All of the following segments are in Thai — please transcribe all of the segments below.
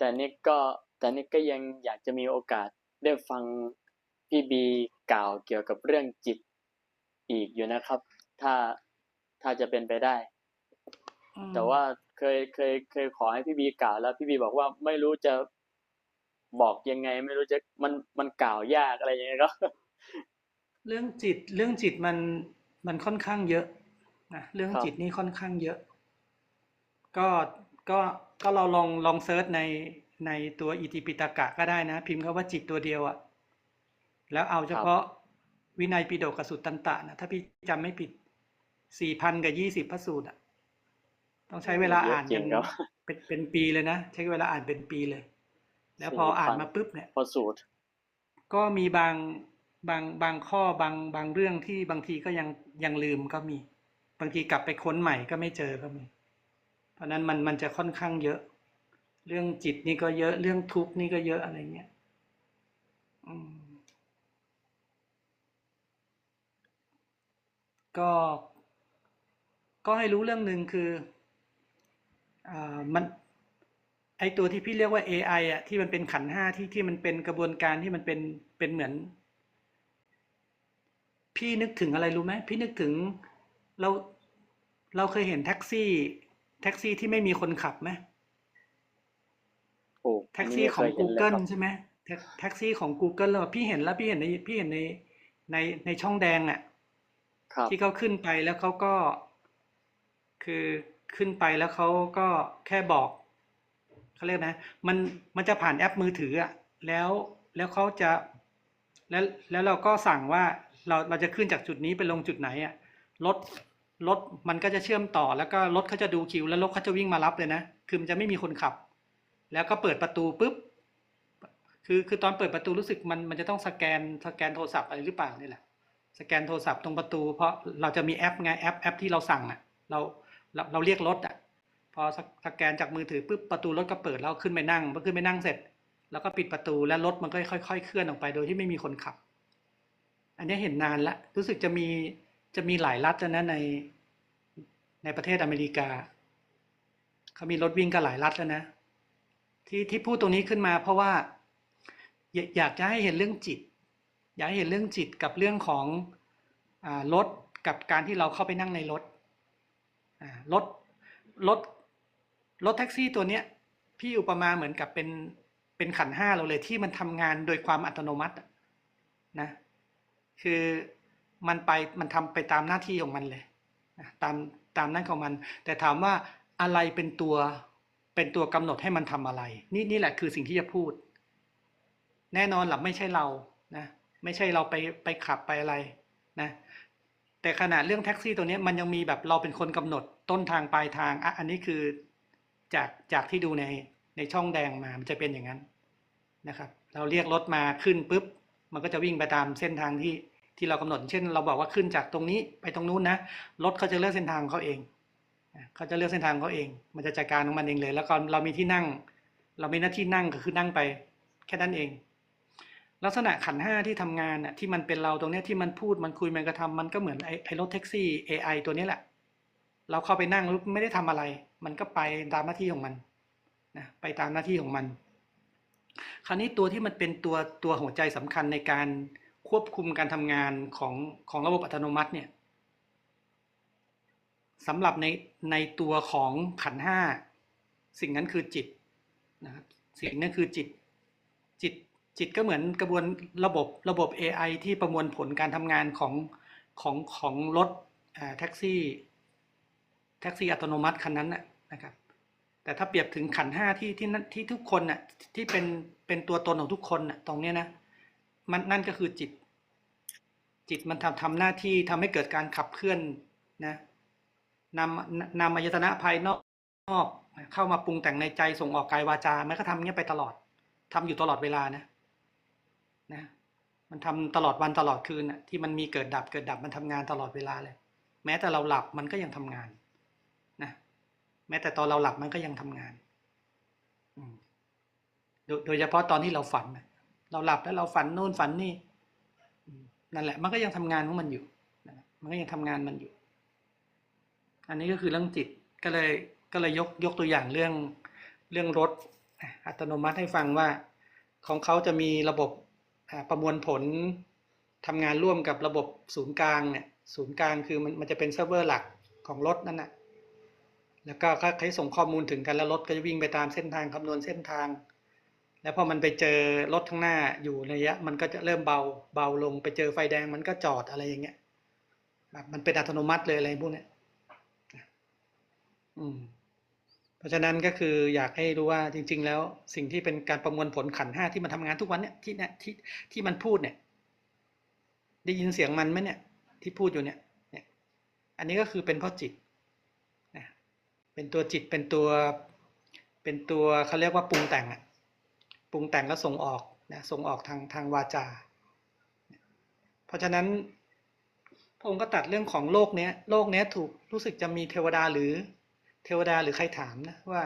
แต่นี่ก็แต่นี่ก็ยังอยากจะมีโอกาสได้ฟังพี่บีกล่าวเกี่ยวกับเรื่องจิตอีกอยู่นะครับ ถ้าถ้าจะเป็นไปได้อืมแต่ว่าเคยเคยเคยขอให้พี่บีกล่าวแล้วพี่บีบอกว่าไม่รู้จะบอกยังไง ไม่รู้จะมันมันกล่าวยากอะไรอย่างเงี้ยก็เรื่องจิตเรื่องจิตมันมันค่อนข้างเยอะนะเรื่องครับจิตนี่ค่อนข้างเยอะ ก็ก็ ก็เราลองลองเซิร์ชในในตัวอิติปิตกะก็ได้นะ พิมพ์คำว่าจิตตัวเดียวอะแล้วเอาเฉพาะวินัยปิฎกกับสุตตันตะนะถ้าพี่จำไม่ผิดสี่พันกับยี่สิบพระสูตรอะต้องใช้เวลาอ่านเยอะจริกันงครับเป็นเป็นปีเลยนะ ใช้เวลาอ่านเป็นปีเลย แล้วพออ่านมาปุ๊บเนี่ยพอสูตร ก็มีบางบางบางข้อบางบางเรื่องที่บางทีก็ยังยังลืมก็มี บางทีกลับไปค้นใหม่ก็ไม่เจอก็มีเพ ราะนั้นมันมันจะค่อนข้างเยอะ เรื่องจิตนี่ก็เยอะเรื่องทุกข์นี่ก็เยอะอะไรเงี้ยก็ ก็ให้รู้เรื่องหนึ่งคืออ่ามันไอตัวที่พี่เรียกว่า AI อะที่มันเป็นขันห้าที่ที่มันเป็นกระบวนการที่มันเป็นเป็นเหมือน พี่นึกถึงอะไรรู้ไหมพี่นึกถึงเราเราเคยเห็นแท็กซี่ แท็กซี่ที่ไม่มีคนขับไหมโอ้แท็กซี่ของนนี้ไม่เคยเห็นเลย Google ครับใช่ไหมแท็กแท็กซี่ของ Google แล้วพี่เห็นแล้วพี่เห็นในพี่เห็นในในในช่องแดงอะครับที่เขาขึ้นไปแล้วเขาก็ คือขึ้นไปแล้วเขาก็แค่บอกเขาเรียกนะ มันมันจะผ่านแอปมือถืออะแล้วแล้วเขาจะแล้วแล้วเราก็สั่งว่าเราเราจะขึ้นจากจุดนี้ไปลงจุดไหนอะรถ รถมันก็จะเชื่อมต่อแล้วก็รถเขาจะดูคิว แล้วรถเขาจะวิ่งมารับเลยนะ คือมันจะไม่มีคนขับ แล้วก็เปิดประตูปุ๊บ คือคือตอนเปิดประตูรู้สึกมันมันจะต้องสแกนสแกนโทรศัพท์อะไรหรือเปล่านี่แหละ สแกนโทรศัพท์ตรงประตู เพราะเราจะมีแอปไงแอปแอปที่เราสั่งอะ เราเราเราเรียกรถอะ พอสแกนจากมือถือปุ๊บประตูรถก็เปิดแล้วขึ้นไปนั่งพอขึ้นไปนั่งเสร็จ แล้วก็ปิดประตูแล้วรถมันก็ค่อยๆเคลื่อนออกไปโดยที่ไม่มีคนขับ อันนี้เห็นนานละรู้สึกจะมีจะมีหลายรัฐนะใน ในประเทศอเมริกาเขามีรถวิ่งกันหลายรัฐแล้วนะ ที่ที่พูดตรงนี้ขึ้นมาเพราะว่าอยากอยากจะให้เห็นเรื่องจิต อยากให้เห็นเรื่องจิตกับเรื่องของรถกับการที่เราเข้าไปนั่งในรถรถรถรถแท็กซี่ตัวเนี้ยพี่อุปมาเหมือนกับเป็นเป็นขันห้าเราเลยที่มันทำงานโดยความอัตโนมัตินะคือมันไปมันทำไปตามหน้าที่ของมันเลยตาม ตามนั่นของมัน แต่ถามว่าอะไรเป็นตัวเป็นตัวกำหนดให้มันทำอะไร นี่นี่แหละคือสิ่งที่จะพูด แน่นอนหลับไม่ใช่เรานะไม่ใช่เราไปไปขับไปอะไรนะแต่ขณะเรื่องแท็กซี่ตัวนี้มันยังมีแบบเราเป็นคนกำหนดต้นทางปลายทางอะอันนี้คือจากจากที่ดูในในช่องแดงมามันจะเป็นอย่างนั้นนะครับ เราเรียกรถมาขึ้นปุ๊บมันก็จะวิ่งไปตามเส้นทางที่ ที่เรากำหนด เช่น เราบอกว่าขึ้นจากตรงนี้ไปตรงนู้นนะรถเขาจะเลือกเส้นทางเขาเองเขาจะเลือกเส้นทางเขาเอง มันจะจัดการของมันเองเลย แล้วก็เรามีที่นั่ง เรามีหน้าที่นั่งก็คือนั่งไป แค่นั้นเอง ลักษณะขันห้าที่ทำงานน่ะที่มันเป็นเราตรงเนี้ยที่มันพูดมันคุยมันกระทำมันก็เหมือนไอ้รถแท็กซี่ AI ตัวนี้แหละ เราเข้าไปนั่งไม่ได้ทำอะไร มันก็ไปตามหน้าที่ของมันนะไปตามหน้าที่ของมัน คราวนี้ตัวที่มันเป็นตัวตัวหัวใจสำคัญในการ ควบคุมการทำงานของของระบบอัตโนมัติเนี่ยสำหรับในในตัวของขันห้าสิ่งนั้นคือจิตนะครับสิ่งนั้นคือจิตจิตจิตก็เหมือนกระบวนระบบระบบ AI ที่ประมวลผลการทำงานของของของรถแท็กซี่แท็กซี่อัตโนมัติคันนั้นนะครับ แต่ถ้าเปรียบถึงขันห้าที่ที่นั่นที่ทุกคนน่ะที่เป็นเป็นตัวตนของทุกคนน่ะตรงเนี้ยนะมันนั่นก็คือจิต จิตมันทำทำหน้าที่ทำให้เกิดการขับเคลื่อนนะนำนำอายตนะภายนอกนอกเข้ามาปรุงแต่งในใจส่งออกกายวาจา มันก็ทำเงี้ยไปตลอดทำอยู่ตลอดเวลานะนะมันทำตลอดวันตลอดคืนนะที่มันมีเกิดดับเกิดดับมันทำงานตลอดเวลาเลย แม้แต่เราหลับมันก็ยังทำงานนะแม้แต่ตอนเราหลับมันก็ยังทำงานโดยเฉพาะตอนที่เราฝัน เราหลับแล้วเราฝันโน่นฝันนี่ นั่นแหละมันก็ยังทำงานของมันอยู่มันก็ยังทำงานมันอยู่ อันนี้ก็คือเรื่องจิตก็เลยก็เลยยกยกตัวอย่างเรื่องเรื่องรถอัตโนมัติให้ฟังว่าของเขาจะมีระบบประมวลผลทำงานร่วมกับระบบศูนย์กลางเนี่ยศูนย์กลางคือมันมันจะเป็นเซิร์ฟเวอร์หลักของรถนั่นน่ะแล้วก็เขาเขาส่งข้อมูลถึงกันแล้วรถก็จะวิ่งไปตามเส้นทางคำนวณเส้นทาง แล้วพอมันไปเจอรถข้างหน้าอยู่ในระยะ มันก็จะเริ่มเบาเบาลงไปเจอไฟแดงมันก็จอดอะไรอย่างเงี้ยแบบมันเป็นอัตโนมัติเลยอะไรพวกเนี้ยอืม เพราะฉะนั้นก็คืออยากให้รู้ว่าจริง ๆ แล้ว สิ่งที่เป็นการประมวลผลขันห้าที่มันทำงานทุกวันเนี่ยที่เนี่ยที่ที่มันพูดเนี่ย ได้ยินเสียงมันไหมเนี่ย ที่พูดอยู่เนี่ย เนี่ย อันนี้ก็คือเป็นเพราะจิตนะเป็นตัวจิตเป็นตัว เป็นตัวเขาเรียกว่าปรุงแต่งอะ ปรุงแต่งแล้วส่งออกนะส่งออกทางทางวาจา เพราะฉะนั้นพระองค์ก็ตัดเรื่องของโลกเนี้ยโลกเนี้ยถูกรู้สึกจะมีเทวดาหรือเทวดาหรือใครถามนะว่า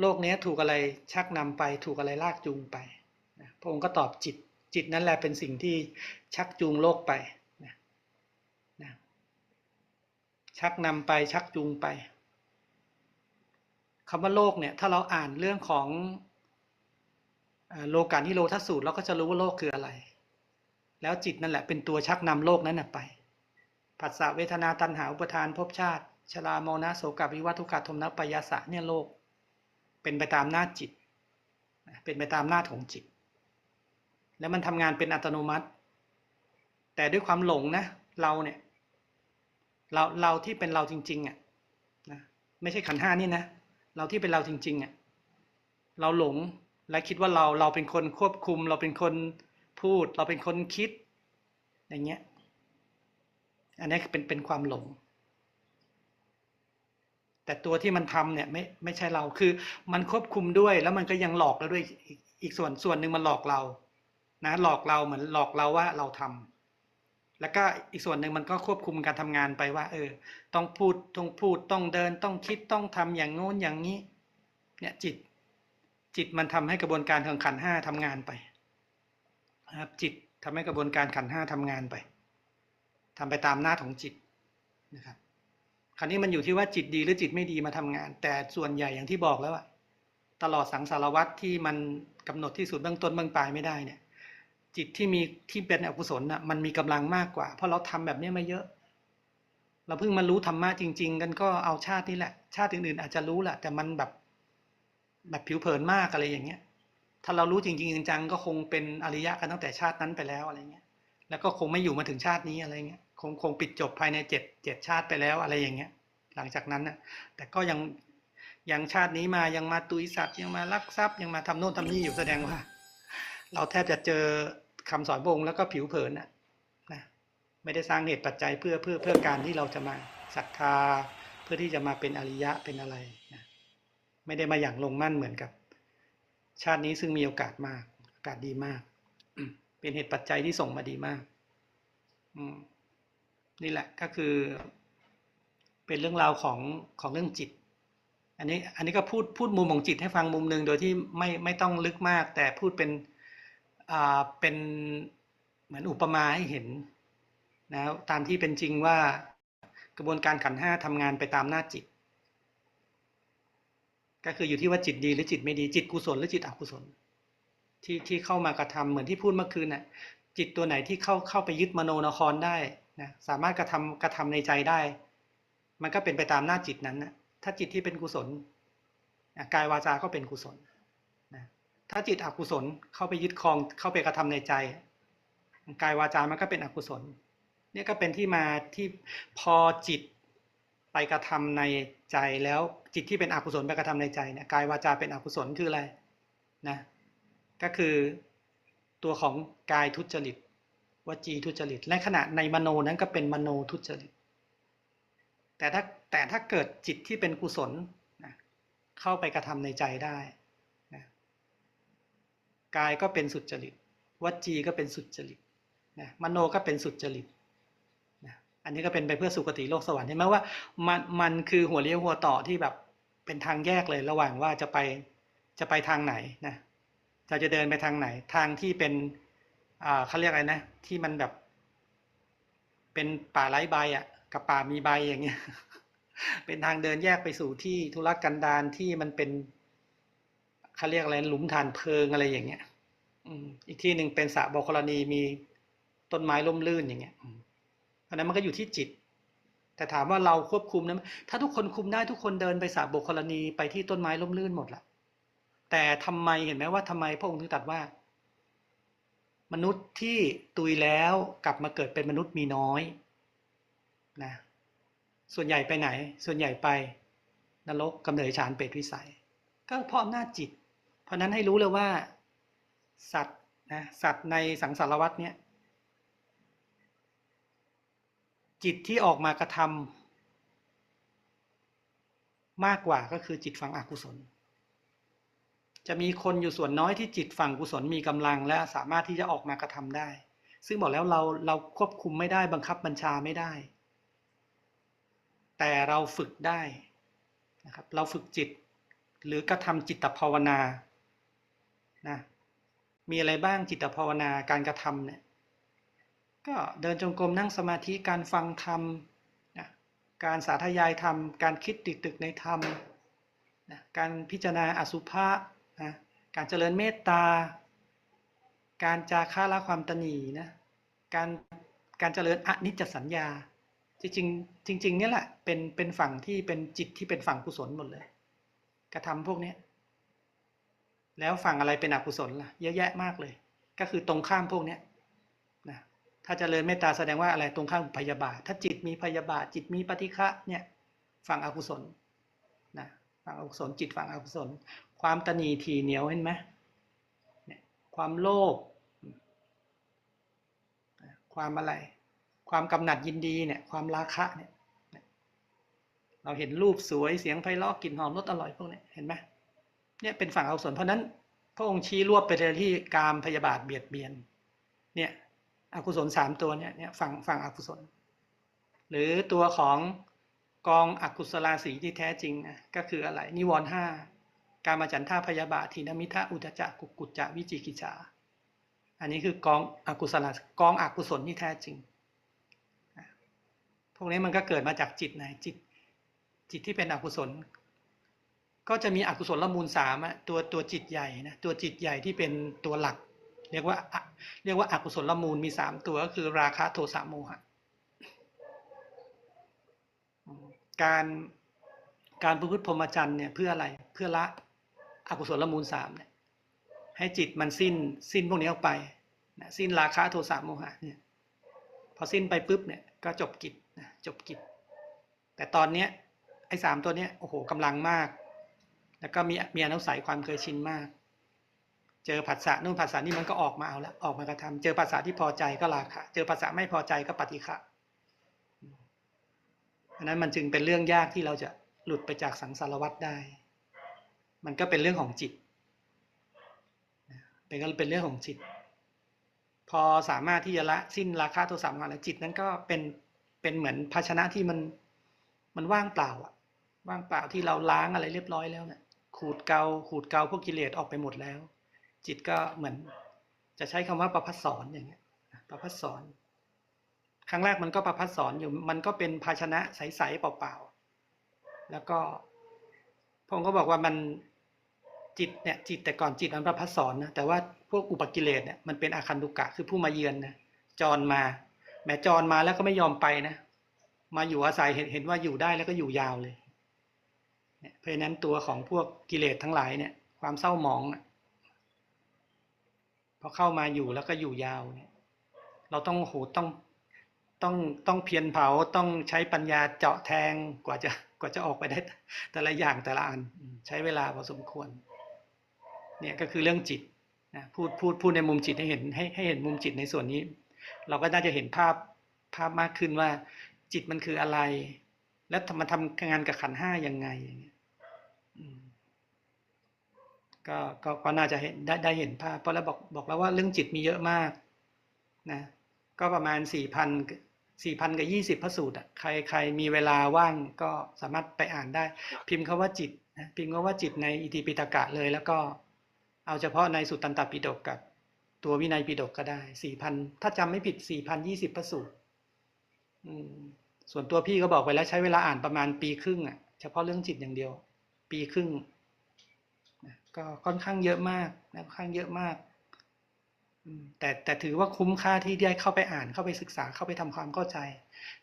โลกเนี้ยถูกอะไรชักนำไป ถูกอะไรลากจูงไปนะพระองค์ก็ตอบจิตจิตนั่นแหละเป็นสิ่งที่ชักจูงโลกไปนะนะชักนำไปชักจูงไปคำว่าโลกเนี่ยถ้าเราอ่านเรื่องของ โลกานิโรธสูตรเราก็จะรู้ว่าโลกคืออะไร แล้วจิตนั่นแหละเป็นตัวชักนำโลกนั้นไปผัสสะเวทนาตัณหาอุปทานภพชาติชราโมนะโสกวิวัตุกขโทมนัปยาสะเนี่ยโลก เป็นไปตามหน้าจิต เป็นไปตามหน้าของจิต แล้วมันทำงานเป็นอัตโนมัติ แต่ด้วยความหลงนะเราเนี่ยเราเราที่เป็นเราจริงๆอะนะไม่ใช่ขันห้านี่นะเราที่เป็นเราจริงๆอะเราหลง และคิดว่าเราเราเป็นคนควบคุม เราเป็นคนพูด เราเป็นคนคิด อย่างเงี้ยอันนี้เป็นเป็นความหลง แต่ตัวที่มันทำเนี่ยไม่ไม่ใช่เราคือมันควบคุมด้วย แล้วมันก็ยังหลอกเราด้วยอีกอีกส่วนส่วนหนึ่งมันหลอกเรานะหลอกเราเหมือนหลอกเราว่าเราทำแล้วก็อีกส่วนหนึ่งมันก็ควบคุมการทำงานไปว่า เออ ต้องพูดต้องพูดต้องเดินต้องคิดต้องทำอย่างโน้นอย่างนี้ เนี่ยจิต จิตมันทำให้กระบวนการของขันห้าทำงานไปนะครับจิตทำให้กระบวนการขันห้าทำงานไปทำไปตามหน้าของจิตนะครับคราวนี้มันอยู่ที่ว่าจิตดีหรือจิตไม่ดีมาทำงาน แต่ส่วนใหญ่อย่างที่บอกแล้วอะตลอดสังสารวัตรที่มันกำหนดที่สุดเบื้องต้นเบื้องปลายไม่ได้เนี่ยจิตที่มีที่เป็นอกุศลน่ะมันมีกำลังมากกว่า เพราะเราทำแบบนี้มาเยอะ เราเพิ่งมารู้ธรรมะจริง ๆ กันก็เอาชาตินี้แหละ ชาติอื่นๆอาจจะรู้แหละแต่มันแบบ แบบผิวเผินมากอะไรอย่างเงี้ย ถ้าเรารู้จริงๆจังๆก็คงเป็นอริยะกันตั้งแต่ชาตินั้นไปแล้วอะไรเงี้ย แล้วก็คงไม่อยู่มาถึงชาตินี้อะไรเงี้ย คงคงปิดจบภายในเจ็ดเจ็ดชาติไปแล้วอะไรอย่างเงี้ย หลังจากนั้นนะแต่ก็ยังยังชาตินี้มายังมาตุยสัตว์ยังมาลักทรัพย์ยังมาทำโน่นทำนี่อยู่แสดงว่า เราแทบจะเจอคำสอนพระองค์แล้วก็ผิวเผินนะนะไม่ได้สร้างเหตุปัจจัยเพื่อเพื่อเพื่อการที่เราจะมาศรัทธา เพื่อที่จะมาเป็นอริยะเป็นอะไรนะ ไม่ได้มาอย่างลงมั่นเหมือนกับ ชาตินี้ซึ่งมีโอกาสมากโอกาสดีมาก เป็นเหตุปัจจัยที่ส่งมาดีมากนี่แหละก็คือ เป็นเรื่องราวของของเรื่องจิต อันนี้อันนี้ก็พูดพูดมุมของจิตให้ฟังมุมหนึ่งโดยที่ไม่ไม่ต้องลึกมาก แต่พูดเป็นอ่าเป็นเหมือนอุปมาให้เห็นนะตามที่เป็นจริงว่ากระบวนการขันห้าทำงานไปตามหน้าจิต ก็คืออยู่ที่ว่าจิตดีหรือจิตไม่ดี จิตกุศลหรือจิตอกุศล ที่ที่เข้ามากระทำเหมือนที่พูดเมื่อคืนน่ะจิตตัวไหนที่เข้าเข้าไปยึดมโนนครได้นะสามารถกระทำกระทำในใจได้ มันก็เป็นไปตามหน้าจิตนั้นนะถ้าจิตที่เป็นกุศลนะกายวาจาก็เป็นกุศลนะถ้าจิตอกุศลเข้าไปยึดครองเข้าไปกระทำในใจ กายวาจามันก็เป็นอกุศลเนี่ยก็เป็นที่มาที่พอจิต ไปกระทำในใจแล้วจิตที่เป็นอกุศลไปกระทำในใจเนี่ยกายวาจาเป็นอกุศลคืออะไรนะก็คือตัวของกายทุจริตวจีทุจริต และขณะในมโนนั้นก็เป็นมโนทุจริต แต่ถ้าแต่ถ้าเกิดจิตที่เป็นกุศลนะเข้าไปกระทำในใจได้นะกายก็เป็นสุจริตวจีก็เป็นสุจริตนะมโนก็เป็นสุจริต อันนี้ก็เป็นไปเพื่อสุคติโลกสวรรค์เห็นไหมว่ามันมันคือหัวเลี้ยวหัวต่อที่แบบเป็นทางแยกเลยระหว่างว่าจะไปจะไปทางไหนนะเราจะเดินไปทางไหนทางที่เป็นอ่าเขาเรียกอะไรนะที่มันแบบ เป็นป่าไร้ใบอะกับป่ามีใบอย่างเงี้ยเป็นทางเดินแยกไปสู่ที่ธุรกันดารที่มันเป็นเขาเรียกอะไรหลุมฐานเพลิงอะไรอย่างเงี้ยอีกที่หนึ่งเป็นสระบกรณีมีต้นไม้ร่มรื่นอย่างเงี้ย อืมเพราะฉะนั้นมันก็อยู่ที่จิต แต่ถามว่าเราควบคุมนะถ้าทุกคนคุมได้ทุกคนเดินไปสระบกรณีไปที่ต้นไม้ร่มรื่นหมดละแต่ทำไมเห็นไหมว่าทำไมพระองค์ถึงตรัสว่า มนุษย์ที่ตุยแล้วกลับมาเกิดเป็นมนุษย์มีน้อยนะส่วนใหญ่ไปไหน ส่วนใหญ่ไปนรกกำเนิดฉานเปรตวิสัย ก็เพราะอำนาจจิต เพราะฉะนั้นให้รู้เลยว่า สัตว์นะสัตว์ในสังสารวัฏเนี่ย จิตที่ออกมากระทำมากกว่าก็คือจิตฝั่งอกุศล จะมีคนอยู่ส่วนน้อยที่จิตฝั่งกุศลมีกำลัง และสามารถที่จะออกมากระทำได้ ซึ่งบอกแล้วเราเราควบคุมไม่ได้บังคับบัญชาไม่ได้ แต่เราฝึกได้นะครับเราฝึกจิตหรือกระทำจิตภาวนานะมีอะไรบ้างจิตภาวนาการกระทำเนี่ย ก็เดินจงกรมนั่งสมาธิการฟังธรรมนะการสาธยายธรรม การคิดติดตึกในธรรมนะการพิจารณาอสุภะนะการเจริญเมตตา การจาค่าละความตนีนะการการเจริญอนิจจสัญญา จริงจริงๆเนี่ยแหละเป็นเป็นฝั่งที่เป็นจิตที่เป็นฝั่งกุศลหมดเลย กระทำพวกนี้แล้วฝั่งอะไรเป็นอกุศลล่ะเยอะแยะมากเลย ก็คือตรงข้ามพวกนี้ ถ้าเจริญเมตตาแสดงว่าอะไรตรงข้ามพยาบาท ถ้าจิตมีพยาบาท จิตมีปฏิฆะเนี่ยฝั่งอกุศลนะฝั่งอกุศลจิตฝั่งอกุศล ความตนีทีเหนียวเห็นไหมเนี่ยความโลภความอะไร ความกำหนัดยินดีเนี่ยความราคะเนี่ยเราเห็นรูปสวยเสียงไพเราะกลิ่นหอมรสอร่อยพวกนี้เห็นไหมเนี่ยเป็นฝั่งอกุศลเพราะนั้นพระองค์ชี้รวบไปเลยที่กามพยาบาทเบียดเบียนเนี่ย อกุศลสามตัวเนี่ยเนี่ยฝั่งฝั่งอกุศล หรือตัวของกองอกุศลาสีที่แท้จริงนะก็คืออะไร นิวรณ์ห้าการมาจันท่าพยาบาททีนมิทะอุตจักกุกุจจะวิจิกิจาอันนี้คือกองอกุศลกองอกุศลที่แท้จริงพวกนี้มันก็เกิดมาจากจิตไหนจิตจิตที่เป็นอกุศล ก็จะมีอกุศลละมูลสามอะตัวตัวจิตใหญ่นะตัวจิตใหญ่ที่เป็นตัวหลัก เรียกว่าเรียกว่าอากุศลมูลมีสามตัวก็คือราคะโทสะโมหะการการประพฤติพรหมจรรย์เนี่ยเพื่ออะไรเพื่อละอกุศลมูลสามเนี่ยให้จิตมันสิ้นสิ้นพวกนี้ออกไปนะสิ้นราคะโทสะโมหะเนี่ยพอสิ้นไปปุ๊บเนี่ยก็จบกิจนะจบกิจ แต่ตอนเนี้ยไอ้สามตัวเนี้ยโอ้โหกำลังมาก แล้วก็มีมีอนุสัยความเคยชินมาก เจอผัสสะนู่นผัสสะนี่มันก็ออกมาเอาละออกมากระทำเจอผัสสะที่พอใจก็ราคะเจอผัสสะไม่พอใจก็ปฏิฆะอันนั้นมันจึงเป็นเรื่องยากที่เราจะหลุดไปจากสังสารวัฏได้ มันก็เป็นเรื่องของจิตเป็นก็เป็นเรื่องของจิต พอสามารถที่จะละสิ้นราคะโทสะโมหะแล้วจิตนั้นก็เป็นเป็นเหมือนภาชนะที่มันมันว่างเปล่าอะว่างเปล่าที่เราล้างอะไรเรียบร้อยแล้วเนี่ยขูดเกาขูดเกาพวกกิเลสออกไปหมดแล้ว จิตก็เหมือนจะใช้คำว่าประพัดสอนอย่างเงี้ยประพัดสอน ครั้งแรกมันก็ประพัดสอนอยู่ มันก็เป็นภาชนะใสๆเปล่าๆ แล้วก็พงค์ก็บอกว่ามันจิตเนี่ยจิตแต่ก่อนจิตมันประพัดสอนนะแต่ว่าพวกอุปกิเลสเนี่ยมันเป็นอาคันตุกะคือผู้มาเยือนนะจรมาแม้จรมาแล้วก็ไม่ยอมไปนะ มาอยู่อาศัยเห็นเห็นว่าอยู่ได้แล้วก็อยู่ยาวเลยเพราะฉะนั้นตัวของพวกกิเลสทั้งหลายเนี่ยความเศร้าหมองอะ อเข้ามาอยู่แล้วก็อยู่ยาวเนี่ยเราต้องโหต้องต้องต้องเพียรเผาต้องใช้ปัญญาเจาะแทงกว่าจะกว่าจะออกไปได้ แต่ละอย่างแต่ละอันใช้เวลาพอสมควรเนี่ยก็คือเรื่องจิตนะพูดพูดพูดในมุมจิตให้เห็นให้ให้เห็นมุมจิตในส่วนนี้ เราก็น่าจะเห็นภาพภาพมากขึ้นว่าจิตมันคืออะไร แล้วมันทำงานกับขันห้ายังไงอย่างเงี้ย ก็ก็ก็น่าจะเห็นได้ได้เห็นภาพเพราะแล้วบอกบอกแล้วว่าเรื่องจิตมีเยอะมากนะก็ประมาณสี่พันสี่พันกับยี่สิบพระสูตรอะใครใครมีเวลาว่างก็สามารถไปอ่านได้ พิมพ์คาว่าจิตนะพิมพ์คาว่าจิตในอิติปิตกะเลย แล้วก็เอาเฉพาะในสุตตันตปิฎกกับตัววินัยปิฎกก็ได้สี่พันถ้าจำไม่ผิดสี่พันยี่สิบพระสูตรส่วนตัวพี่ก็บอกไปแล้วใช้เวลาอ่านประมาณปีครึ่งอะเฉพาะเรื่องจิตอย่างเดียว ปีครึ่ง ก็ค่อนข้างเยอะมากนะค่อนข้างเยอะมากแต่แต่ถือว่าคุ้มค่าที่ได้เข้าไปอ่านเข้าไปศึกษาเข้าไปทำความเข้าใจ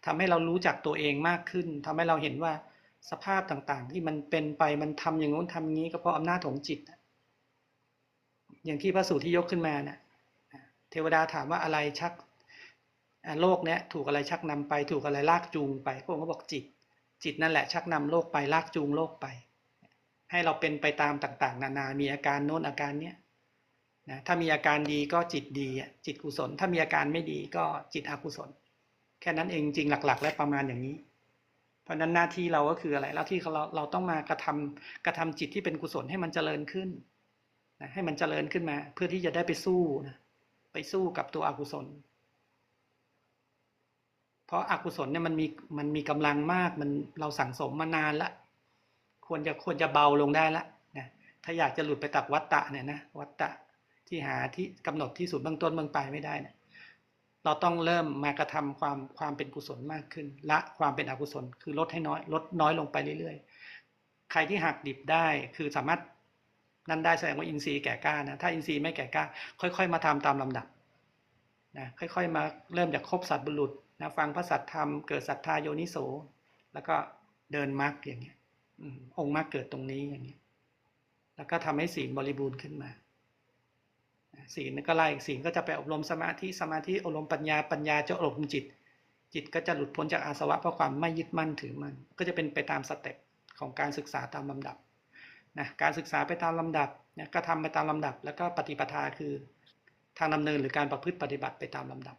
ทำให้เรารู้จักตัวเองมากขึ้นทำให้เราเห็นว่าสภาพต่างๆ ที่มันเป็นไปมันทำอย่างงู้นทำอย่างนี้ก็เพราะอำนาจของจิต อย่างที่พระสูตรที่ยกขึ้นมาเนะเทวดาถามว่าอะไรชักโลกเนี้ยถูกอะไรชักนำไป ถูกอะไรลากจูงไปพระองค์ก็บอกจิต จิตนั่นแหละชักนำโลกไปลากจูงโลกไป ให้เราเป็นไปตามต่างๆ นานา มีอาการโน้นอาการเนี้ยนะถ้ามีอาการดีก็จิตดีจิตกุศล ถ้ามีอาการไม่ดีก็จิตอกุศล แค่นั้นเองจริงหลัก ๆ และประมาณอย่างนี้ เพราะนั้นหน้าที่เราก็คืออะไรหน้าที่เราเราต้องมากระทำกระทำจิตที่เป็นกุศลให้มันเจริญขึ้นนะให้มันเจริญขึ้นมา เพื่อที่จะได้ไปสู้นะไปสู้กับตัวอกุศล เพราะอากุศลเนี่ยมันมีมันมีกำลังมากมันเราสั่งสมมานานละ ควรจะควรจะเบาลงได้ละนะถ้าอยากจะหลุดไปตักวัตตะเนี่ยนะวัตตะที่หาที่กำหนดที่สุดเบื้องต้นเบื้องปลายไม่ได้เนี่ยเราต้องเริ่มมากระทำความความเป็นกุศลมากขึ้น ละความเป็นอกุศลคือลดให้น้อยลดน้อยลงไปเรื่อยๆ ใครที่หักดิบได้คือสามารถนั่นได้แสดงว่าอินทรีย์แก่กล้านะถ้าอินทรีย์ไม่แก่กล้า ค่อย ๆ มาทำตามลำดับนะค่อยๆ มาเริ่มจากครบสัตว์บุรุษนะฟังพระสัตธรรมเกิดศรัทธาโยนิโส แล้วก็เดินมรรคอย่างเงี้ย องค์มรรคเกิดตรงนี้อย่างเงี้แล้วก็ทำให้ศีลบริบูรณ์ขึ้นมา ศีลก็ไล่ศีลก็จะไปอบรมสมาธิสมาธิอบรมปัญญาปัญญาจะอบรมจิต จิตก็จะหลุดพ้นจากอาสวะเพราะความไม่ยึดมั่นถือมั่นก็จะเป็นไปตามสเต็ปของการศึกษาตามลำดับนะการศึกษาไปตามลำดับนะก็ทำไปตามลำดับ แล้วก็ปฏิปทาคือทางดำเนินหรือการประพฤติปฏิบัติไปตามลำดับ